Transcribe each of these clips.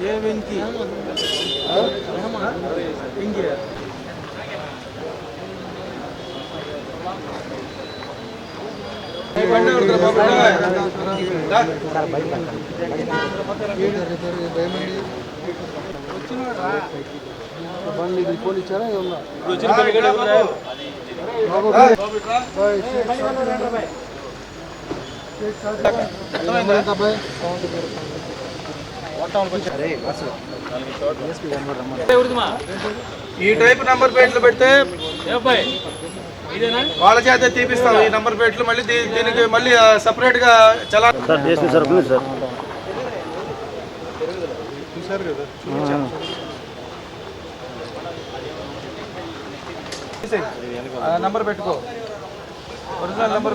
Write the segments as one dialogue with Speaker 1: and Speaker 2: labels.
Speaker 1: ఏ వెంకి వెంకి బండి ఎవరిదిరా బాబు? దా. వచ్చినోడ్రా. బండి ఇది పోనీ ఇచ్చారా ఏమన్నా వచ్చిన బండి కూడా ఎవరు? బాబు, బాబు ఇట్రా. అర్థమైందా? ఈ టైప్ నంబర్ ప్లేట్లు పెడితే వాళ్ళ చేత తీపిస్తాం. ఈ నంబర్ ప్లేట్లు మళ్ళీ దీనికి మళ్ళీ సపరేట్గా చలా చూసారు కదా నంబర్ పెట్టుకో. Original number.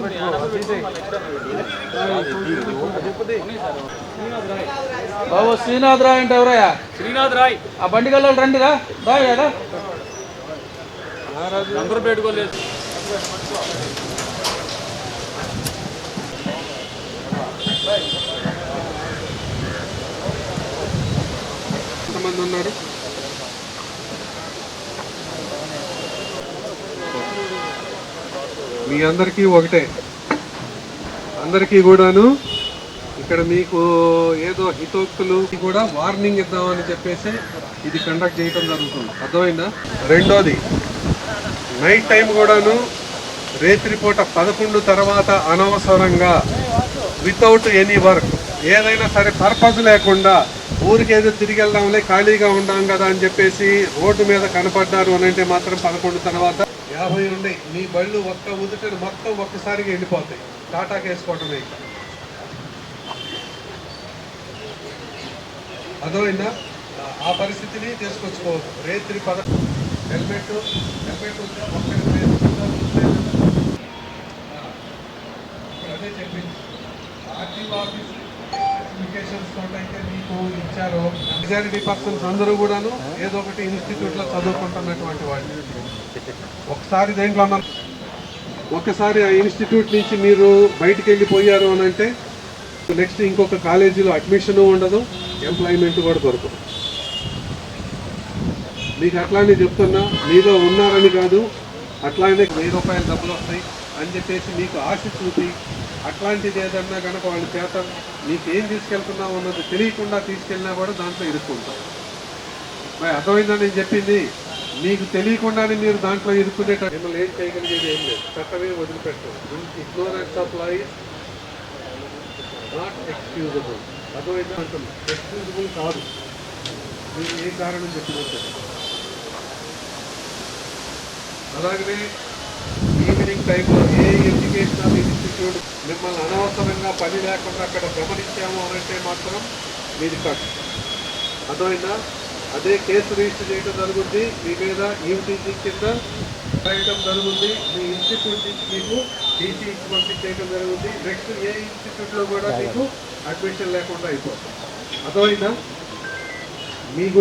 Speaker 1: బాబు శ్రీనాథ్ రాయ్ అంటే ఎవరయ్యా?
Speaker 2: శ్రీనాథ్ రాయ్.
Speaker 1: ఆ బండి గల్లోళ్ళు రండి రా రాయ్ కదా?
Speaker 2: నంబర్ పెట్టుకోలేదు
Speaker 1: ఎంతమంది ఉన్నారు?
Speaker 3: మీ అందరికీ ఒకటే. అందరికీ కూడాను ఇక్కడ మీకు ఏదో హితోక్తులు కూడా వార్నింగ్ ఇద్దామని చెప్పేసి ఇది కండక్ట్ చేయటం జరుగుతుంది. అర్థమైందా? రెండోది నైట్ టైం కూడాను రేత్రిపూట పదకొండు తర్వాత అనవసరంగా వితౌట్ ఎనీ వర్క్ ఏదైనా సరే పర్పస్ లేకుండా ఊరికేదో తిరిగి వెళ్దాంలే ఖాళీగా ఉండాం కదా అని చెప్పేసి రోడ్డు మీద కనపడ్డారు అని అంటే మాత్రం పదకొండు తర్వాత యాభై ఉన్నాయి మీ బళ్ళు ఒక్క ఉదుటను మొత్తం ఒక్కసారిగా వెళ్ళిపోతాయి టాటాకి వేసుకోవటమే ఇక. అర్థమైందా? ఆ- పరిస్థితిని తీసుకొచ్చుకోవద్దు. రేత్రి పద హెల్మెట్ హెల్మెట్ ఉంటే ఒక్కరి ఉంటే ఆ, అదే చెప్పింది ఆర్టీఓ ఆఫీస్ స్పెసిఫికేషన్స్ అయితే మీకు ఇచ్చారు మెజారిటీ పర్సన్స్ అందరూ కూడాను ఏదో ఒకటి ఇన్స్టిట్యూట్లో చదువుకుంటున్నటువంటి వాళ్ళు. ఒకసారి దేంట్లో మనం ఒకసారి ఆ ఇన్స్టిట్యూట్ నుంచి మీరు బయటికి వెళ్ళిపోయారు అని అంటే నెక్స్ట్ ఇంకొక కాలేజీలో అడ్మిషన్ ఉండదు ఎంప్లాయ్మెంట్ కూడా దొరకదు. మీకు అట్లానే చెప్తున్నా మీలో ఉన్నారని కాదు అట్లానే వెయ్యి రూపాయలు డబ్బులు వస్తాయి. అని చెప్పేసి మీకు ఆశ చూపి అట్లాంటిది ఏదన్నా కనుక వాళ్ళ చేత మీకు ఏం తీసుకెళ్తున్నావు అన్నది తెలియకుండా తీసుకెళ్ళినా కూడా దాంట్లో ఇరుక్కుంటాం. మరి అర్థమైందని నేను చెప్పింది? మీకు తెలియకుండానే మీరు దాంట్లో ఇరుక్కునేట మిమ్మల్ని ఏం చేయగలిగేది ఏం లేదు. చట్టమే వదిలిపెట్టదు ignorance of law not excusable అర్థమైందా? అంటున్నా ఎక్స్క్యూజబుల్ కాదు. మీరు ఏ కారణం చెప్పినట్టు అలాగనే ఈవినింగ్ టైంలో ఏ ఎడ్యుకేషనల్ ఇన్స్టిట్యూట్ మిమ్మల్ని అనవసరంగా పని లేకుండా అక్కడ గమనించాము అని అంటే మాత్రం మీది కట్ అర్థమైందా? అదే కేసు రిజిస్టర్ చేయడం జరుగుతుంది మీ మీద ఈవిటీజీ కింద రాయడం జరుగుతుంది మీ ఇన్స్టిట్యూట్ నుంచి మీకు టీసీ ఇచ్చి పంపించేయడం జరుగుతుంది నెక్స్ట్ ఏ ఇన్స్టిట్యూట్లో కూడా మీకు అడ్మిషన్ లేకుండా అయిపోతుంది అర్థమైందా? మీకు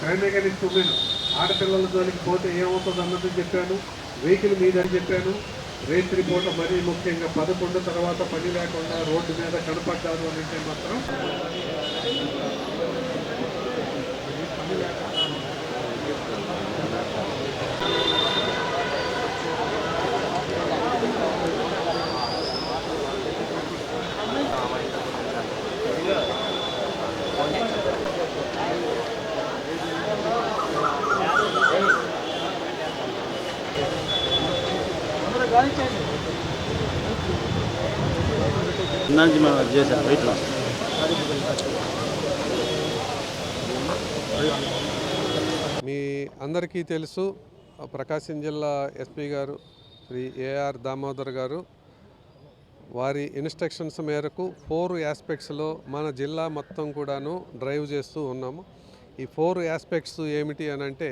Speaker 3: క్రైమ్ అగైన్స్ ఉమెన్ ఆడపిల్లల జోలికి పోతే ఏమవుతుంది అన్నది చెప్పాను. వెహికల్ మీదని చెప్పాను. రేత్రి పూట మరీ ముఖ్యంగా పదకొండు తర్వాత పని లేకుండా రోడ్డు మీద కనపడ్డారు అని అంటే మాత్రం
Speaker 2: నుంచి మేము అది చేసాం
Speaker 3: మీ అందరికీ తెలుసు ప్రకాశం జిల్లా ఎస్పీ గారు శ్రీ ఏఆర్ దామోదర్ గారు. వారి ఇన్స్ట్రక్షన్స్ మేరకు ఫోర్ ఆస్పెక్ట్స్లో మన జిల్లా మొత్తం కూడాను డ్రైవ్ చేస్తూ ఉన్నాము. ఈ ఫోర్ ఆస్పెక్ట్స్ ఏమిటి అని అంటే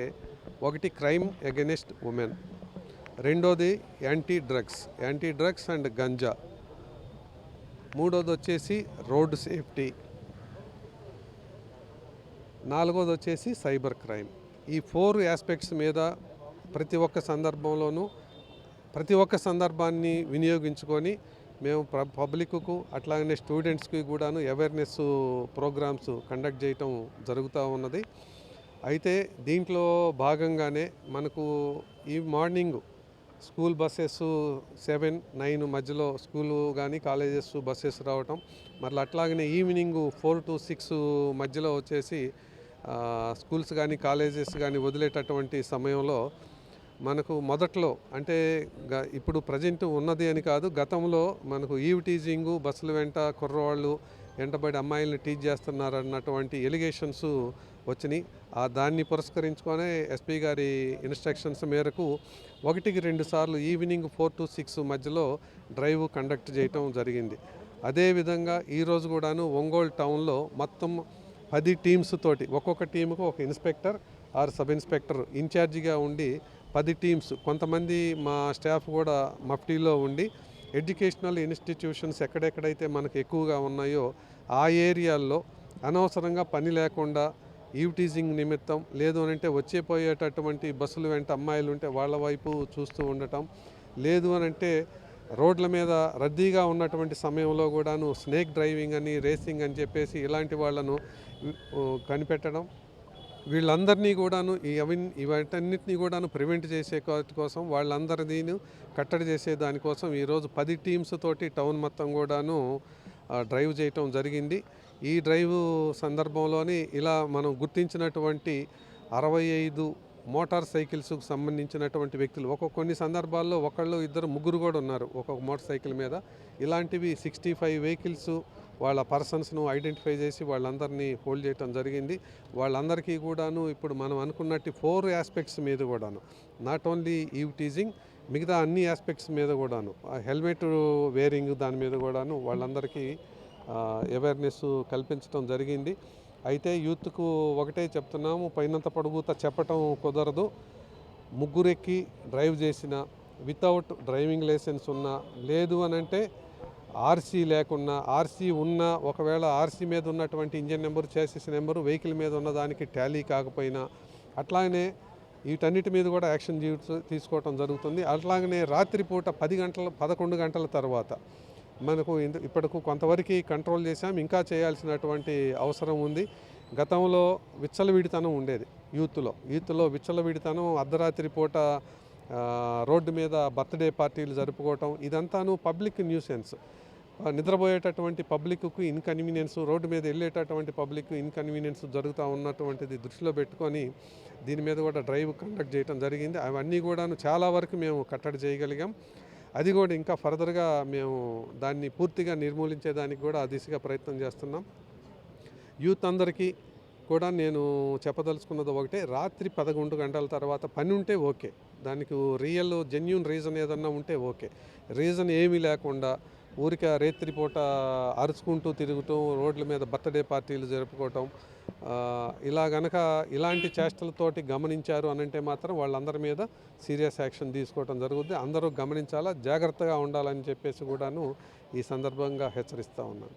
Speaker 3: ఒకటి క్రైమ్ అగెనిస్ట్ ఉమెన్ రెండోది anti drugs anti drugs and ganja మూడోది వచ్చేసి రోడ్డు సేఫ్టీ. నాలుగోది వచ్చేసి సైబర్ క్రైమ్. ఈ ఫోర్ ఆస్పెక్ట్స్ మీద ప్రతి ఒక్క సందర్భంలోనూ ప్రతి ఒక్క సందర్భాన్ని వినియోగించుకొని మేము పబ్లిక్కు అట్లాగనే స్టూడెంట్స్కి కూడాను అవేర్నెస్ ప్రోగ్రామ్స్ కండక్ట్ చేయటం జరుగుతూ ఉన్నది. అయితే దీంట్లో భాగంగానే మనకు ఈ morning school buses seven nine మధ్యలో స్కూలు కానీ కాలేజెస్ బస్సెస్ రావటం. మరలా అట్లాగనే ఈవినింగ్ ఫోర్ టు సిక్స్ మధ్యలో వచ్చేసి స్కూల్స్ కానీ కాలేజెస్ కానీ వదిలేటటువంటి సమయంలో మనకు మొదట్లో అంటే గ- ఇప్పుడు ప్రజెంట్ ఉన్నది అని కాదు గతంలో మనకు ఈవ్ టీజింగు బస్సుల వెంట కుర్రవాళ్ళు వెంటబడి అమ్మాయిలను టీచ్ చేస్తున్నారు అన్నటువంటి ఎలిగేషన్స్ వచ్చినాయి. ఆ దాన్ని పురస్కరించుకొనే ఎస్పీ గారి ఇన్స్ట్రక్షన్స్ మేరకు ఒకటికి రెండు సార్లు ఈవినింగ్ ఫోర్ టు సిక్స్ మధ్యలో డ్రైవ్ కండక్ట్ చేయటం జరిగింది. అదేవిధంగా ఈరోజు కూడాను ఒంగోలు టౌన్లో మొత్తం పది టీమ్స్ తోటి ఒక్కొక్క టీముకు ఒక ఇన్స్పెక్టర్ ఆర్ సబ్ ఇన్స్పెక్టర్ ఇన్ఛార్జిగా ఉండి పది టీమ్స్ కొంతమంది మా స్టాఫ్ కూడా మఫ్టీలో ఉండి ఎడ్యుకేషనల్ ఇన్స్టిట్యూషన్స్ ఎక్కడెక్కడైతే మనకు ఎక్కువగా ఉన్నాయో ఆ ఏరియాల్లో అనవసరంగా పని లేకుండా ఈవ్ టీజింగ్ నిమిత్తం లేదు అని అంటే వచ్చే పోయేటటువంటి బస్సులు వెంట అమ్మాయిలు ఉంటే వాళ్ళ వైపు చూస్తూ ఉండటం. లేదు అని అంటే రోడ్ల మీద రద్దీగా ఉన్నటువంటి సమయంలో కూడాను స్నేక్ డ్రైవింగ్ అని రేసింగ్ అని చెప్పేసి ఇలాంటి వాళ్ళను కనిపెట్టడం. వీళ్ళందరినీ కూడాను ఈ అవి ఇవన్నిటిని కూడాను ప్రివెంట్ చేసే కోసం వాళ్ళందరినీ కట్టడి చేసే దానికోసం ఈరోజు పది టీమ్స్ తోటి టౌన్ మొత్తం కూడాను డ్రైవ్ చేయటం జరిగింది. ఈ డ్రైవ్ సందర్భంలోని ఇలా మనం గుర్తించినటువంటి అరవై ఐదు మోటార్ సైకిల్స్కు సంబంధించినటువంటి వ్యక్తులు. ఒక కొన్ని సందర్భాల్లో ఒకళ్ళు ఇద్దరు ముగ్గురు కూడా ఉన్నారు ఒక్కొక్క మోటార్ సైకిల్ మీద. ఇలాంటివి సిక్స్టీ ఫైవ్ వెహికల్స్ వాళ్ళ పర్సన్స్ను ఐడెంటిఫై చేసి వాళ్ళందరినీ హోల్డ్ చేయటం జరిగింది. వాళ్ళందరికీ కూడాను ఇప్పుడు మనం అనుకున్నట్టు ఫోర్ ఆస్పెక్ట్స్ మీద కూడాను. నాట్ ఓన్లీ ఈవ్ టీజింగ్ మిగతా అన్ని ఆస్పెక్ట్స్ మీద కూడాను. హెల్మెట్ వేరింగ్ దాని మీద కూడాను వాళ్ళందరికీ అవేర్నెస్ కల్పించడం జరిగింది. అయితే యూత్కు ఒకటే చెప్తున్నాము పైనంత పొడుగుత చెప్పటం కుదరదు. ముగ్గురెక్కి డ్రైవ్ చేసిన వితౌట్ డ్రైవింగ్ లైసెన్స్ ఉన్నా లేదు అని అంటే ఆర్సీ లేకున్నా ఆర్సీ ఉన్నా ఒకవేళ ఆర్సీ మీద ఉన్నటువంటి ఇంజన్ నెంబర్ చేసేసి నెంబరు వెహికల్ మీద ఉన్నదానికి టాలీ కాకపోయినా అట్లాగనే వీటన్నిటి మీద కూడా యాక్షన్ తీసుకోవటం జరుగుతుంది. అట్లాగనే రాత్రిపూట పది గంటల పదకొండు గంటల తర్వాత మనకు ఇప్పటికు కొంతవరకు కంట్రోల్ చేసాం ఇంకా చేయాల్సినటువంటి అవసరం ఉంది. గతంలో విచ్చలవిడితనం ఉండేది యూత్లో. యూత్లో విచ్చలవిడితనం అర్ధరాత్రి పూట రోడ్డు మీద బర్త్డే పార్టీలు జరుపుకోవటం ఇదంతాను పబ్లిక్ న్యూసెన్స్. నిద్రపోయేటటువంటి పబ్లిక్కు ఇన్కన్వీనియన్స్ రోడ్డు మీద వెళ్ళేటటువంటి పబ్లిక్ ఇన్కన్వీనియన్స్ జరుగుతూ ఉన్నటువంటిది దృష్టిలో పెట్టుకొని దీని మీద కూడా డ్రైవ్ కండక్ట్ చేయడం జరిగింది. అవన్నీ కూడాను చాలా వరకు మేము కట్టడి చేయగలిగాం. అది కూడా ఇంకా ఫర్దర్గా మేము దాన్ని పూర్తిగా నిర్మూలించేదానికి కూడా ఆ దిశగా ప్రయత్నం చేస్తున్నాం. యూత్ అందరికీ కూడా నేను చెప్పదలుచుకున్నది ఒకటే రాత్రి పదకొండు గంటల తర్వాత పని ఉంటే ఓకే. దానికి రియల్ జెన్యున్ రీజన్ ఏదన్నా ఉంటే ఓకే. రీజన్ ఏమీ లేకుండా ఊరికే రేత్రి పూట అరుచుకుంటూ తిరగటం రోడ్ల మీద బర్త్డే పార్టీలు జరుపుకోవటం ఇలా గనక ఇలాంటి చేష్టలతోటి గమనించారు అని అంటే మాత్రం వాళ్ళందరి మీద సీరియస్ యాక్షన్ తీసుకోవటం జరుగుతుంది అందరూ గమనించాలా జాగ్రత్తగా ఉండాలని చెప్పేసి కూడాను ఈ సందర్భంగా హెచ్చరిస్తూ ఉన్నాను.